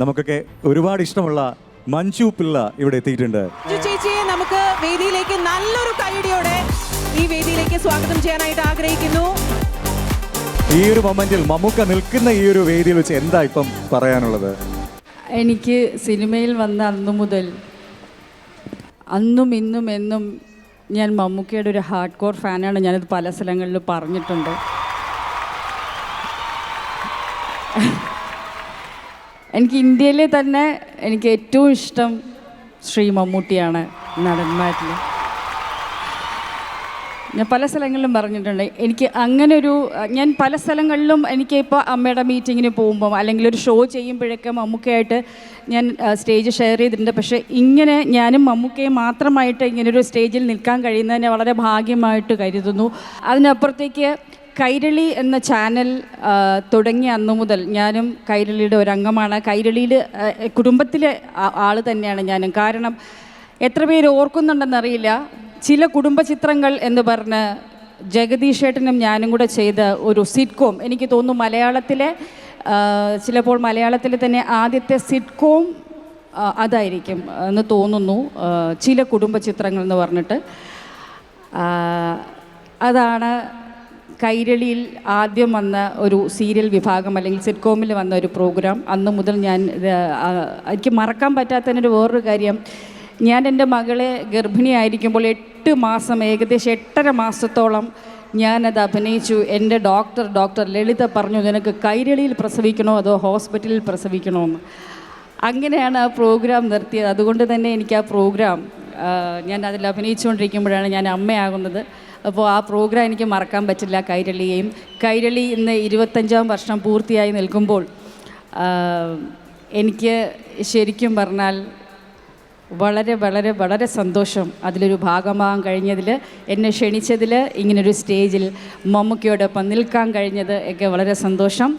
നമുക്കൊക്കെ ഒരുപാട് ഇഷ്ടമുള്ള മഞ്ജു പിള്ള ഇവിടെ എത്തിയിട്ടുണ്ട്. ചേച്ചിയെ നമുക്ക് വേദിയിലേക്ക് നല്ലൊരു കൈയടിയോടെ ഈ വേദിയിലേക്ക് സ്വാഗതം ചെയ്യാനായിട്ട് ആഗ്രഹിക്കുന്നു. ഈ ഒരു മൊമെന്റിൽ മമ്മൂക്ക നിൽക്കുന്ന ഈ ഒരു വേദിയിൽ വെച്ച് എന്താ ഇപ്പം പറയാനുള്ളത്? എനിക്ക് സിനിമയിൽ വന്ന അന്നു മുതൽ അന്നും ഇന്നും എന്നും ഞാൻ മമ്മൂക്കയുടെ ഒരു ഹാർഡ് കോർ ഫാനാണ്. ഞാനത് പല സ്ഥലങ്ങളിൽ പറഞ്ഞിട്ടുണ്ട്. എനിക്ക് ഇന്ത്യയിലെ തന്നെ എനിക്ക് ഏറ്റവും ഇഷ്ടം ശ്രീ മമ്മൂട്ടിയാണ് നടന്മാരിൽ. ഞാൻ പല സ്ഥലങ്ങളിലും പറഞ്ഞിട്ടുണ്ട്. എനിക്ക് അങ്ങനെ ഒരു ഞാൻ പല സ്ഥലങ്ങളിലും എനിക്ക് ഇപ്പോൾ അമ്മയുടെ മീറ്റിങ്ങിന് പോകുമ്പോൾ അല്ലെങ്കിൽ ഒരു ഷോ ചെയ്യുമ്പോഴൊക്കെ മമ്മൂക്കയായിട്ട് ഞാൻ സ്റ്റേജ് ഷെയർ ചെയ്തിട്ടുണ്ട്. പക്ഷേ ഇങ്ങനെ ഞാനും മമ്മൂക്കയും മാത്രമായിട്ട് ഇങ്ങനെ ഒരു സ്റ്റേജിൽ നിൽക്കാൻ കഴിയുന്നതിനെ വളരെ ഭാഗ്യമായിട്ട് കരുതുന്നു. അതിനപ്പുറത്തേക്ക് കൈരളി എന്ന ചാനൽ തുടങ്ങിയ അന്നു മുതൽ ഞാനും കൈരളിയുടെ ഒരു അംഗമാണ്. കൈരളിയിൽ കുടുംബത്തിലെ ആൾ തന്നെയാണ് ഞാനും. കാരണം എത്ര പേര് ഓർക്കുന്നുണ്ടെന്നറിയില്ല ചില കുടുംബ ചിത്രങ്ങൾ എന്ന് പറഞ്ഞ് ജഗദീഷേട്ടനും ഞാനും കൂടെ ചെയ്ത ഒരു സിറ്റ്കോം എനിക്ക് തോന്നുന്നു മലയാളത്തിലെ ചിലപ്പോൾ മലയാളത്തിലെ തന്നെ ആദ്യത്തെ സിറ്റ്കോം അതായിരിക്കും എന്ന് തോന്നുന്നു ചില കുടുംബ ചിത്രങ്ങൾ എന്ന് പറഞ്ഞിട്ട്. അതാണ് കൈരളിയിൽ ആദ്യം വന്ന ഒരു സീരിയൽ വിഭാഗം അല്ലെങ്കിൽ സിറ്റ്കോമിൽ വന്ന ഒരു പ്രോഗ്രാം. അന്ന് മുതൽ ഞാൻ എനിക്ക് മറക്കാൻ പറ്റാത്തതിനൊരു വേറൊരു കാര്യം. ഞാൻ എന്റെ മകളെ ഗർഭിണിയായിരിക്കുമ്പോൾ എട്ട് മാസം ഏകദേശം എട്ടര മാസത്തോളം ഞാനത് അഭിനയിച്ചു. എന്റെ ഡോക്ടർ ഡോക്ടർ ലളിത പറഞ്ഞു നിനക്ക് കൈരളിയിൽ പ്രസവിക്കണോ അതോ ഹോസ്പിറ്റലിൽ പ്രസവിക്കണോ എന്ന് അങ്ങനെയാണ് ആ പ്രോഗ്രാം നിർത്തിയത്. അതുകൊണ്ട് തന്നെ എനിക്ക് ആ പ്രോഗ്രാം ഞാൻ അതിൽ അഭിനയിച്ചുകൊണ്ടിരിക്കുമ്പോഴാണ് ഞാൻ അമ്മയാകുന്നത്. അപ്പോൾ ആ പ്രോഗ്രാം എനിക്ക് മറക്കാൻ പറ്റില്ല. കൈരളിയെയും കൈരളി ഇന്ന് ഇരുപത്തഞ്ചാം വർഷം പൂർത്തിയായി നിൽക്കുമ്പോൾ എനിക്ക് ശരിക്കും പറഞ്ഞാൽ വളരെ വളരെ വളരെ സന്തോഷം അതിലൊരു ഭാഗമാകാൻ കഴിഞ്ഞതിൽ എന്നെ ക്ഷണിച്ചതിൽ ഇങ്ങനൊരു സ്റ്റേജിൽ മമ്മൂക്കയോടൊപ്പം നിൽക്കാൻ കഴിഞ്ഞത് ഒക്കെ വളരെ സന്തോഷം.